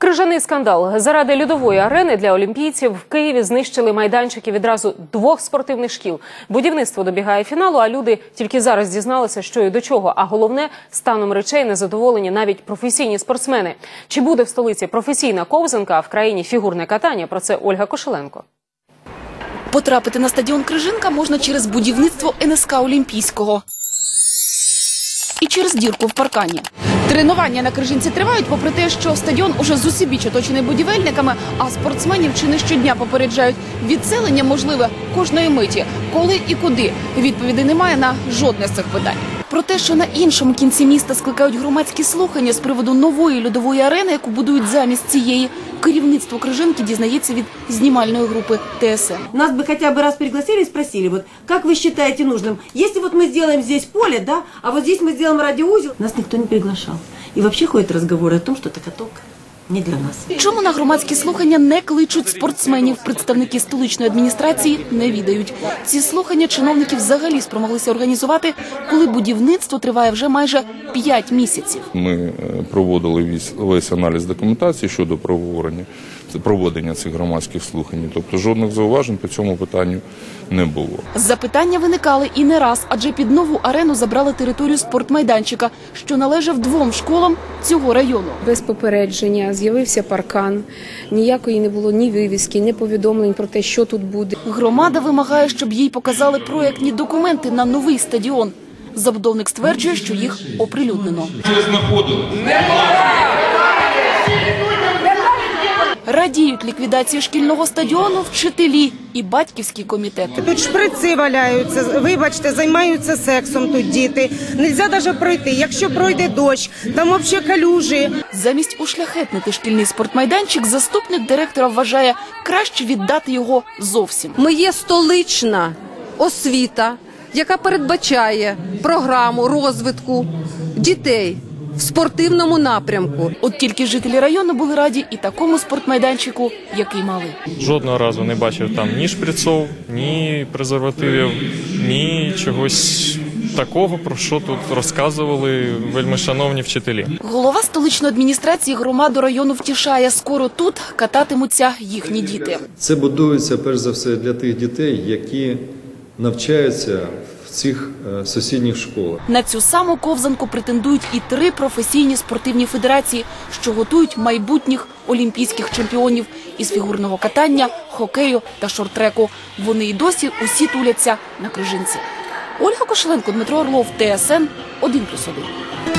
Крижаний скандал заради льодової арени для олімпійців в Києві знищили майданчики відразу двох спортивних шкіл. Будівництво добігає фіналу, а люди тільки зараз дізналися, що і до чого. А головне, станом речей незадоволені навіть професійні спортсмени. Чи буде в столиці професійна ковзанка, а в країні фігурне катання? Про це Ольга Кошеленко. Потрапити на стадіон Крижинка можна через будівництво НСК Олімпійського і через дірку в паркані. Тренування на Крижинці тривають, попри те, що стадіон уже зусібіч оточений будівельниками, а спортсменів чи не щодня попереджають відселення можливе кожної миті. Коли і куди відповіді немає на жодне з цих питань. Про те, що на іншому кінці міста скликають громадські слухання з приводу нової льодової арени, яку будують замість цієї, керівництво Крижинки дізнається від знімальної групи ТСН. Нас бы хотя бы раз пригласили и спросили, вот как вы считаете нужным, если вот мы сделаем здесь поле, да, а вот здесь мы сделаем радиоузел, нас никто не приглашал. И вообще ходят разговоры о том, что это каток Не для нас. Чому на громадські слухання не кличуть спортсменів? Представники столичної адміністрації не відають. Ці слухання чиновники взагалі спромоглися організувати, коли будівництво триває вже майже 5 місяців. Ми е, проводили весь, весь аналіз документації щодо проведення, проводення цих громадських слухань. Тобто жодних зауважень по цьому питанню не було. Запитання виникали і не раз, адже під нову арену забрали територію спортмайданчика, що належав двом школам цього району. Без попередження з'явився паркан. Ніякої не було ні вивіски, ні повідомлень про те, що тут буде. Громада вимагає, щоб їй показали проектні документи на новий стадіон. Забудовник стверджує, що їх оприлюднено. Радіють ліквідації шкільного стадіону вчителі і батьківський комітет. Тут шприци валяються, вибачте, займаються сексом тут діти. Нельзя навіть пройти. Якщо пройде дощ, там взагалі калюжі. Замість ушляхетнити шкільний спортмайданчик, заступник директора вважає краще віддати його зовсім. Ми є столична освіта, яка передбачає програму розвитку дітей в спортивному напрямку. От тільки жителі району були раді і такому спортмайданчику, який мали. Жодного разу не бачив там ні шприцов, ні презервативів, ні чогось такого, про що тут розказували вельмишановні вчителі. Голова столичної адміністрації громаду району втішає. Скоро тут кататимуться їхні діти. Це будується перш за все для тих дітей, які навчаються в цих е, сусідніх школах. На цю саму ковзанку претендують і три професійні спортивні федерації, що готують майбутніх олімпійських чемпіонів із фігурного катання, хокею та шорт-треку. Вони й досі усі туляться на крижинці. Ольга Кошеленко, Дмитро Орлов, ТСН 1+,1.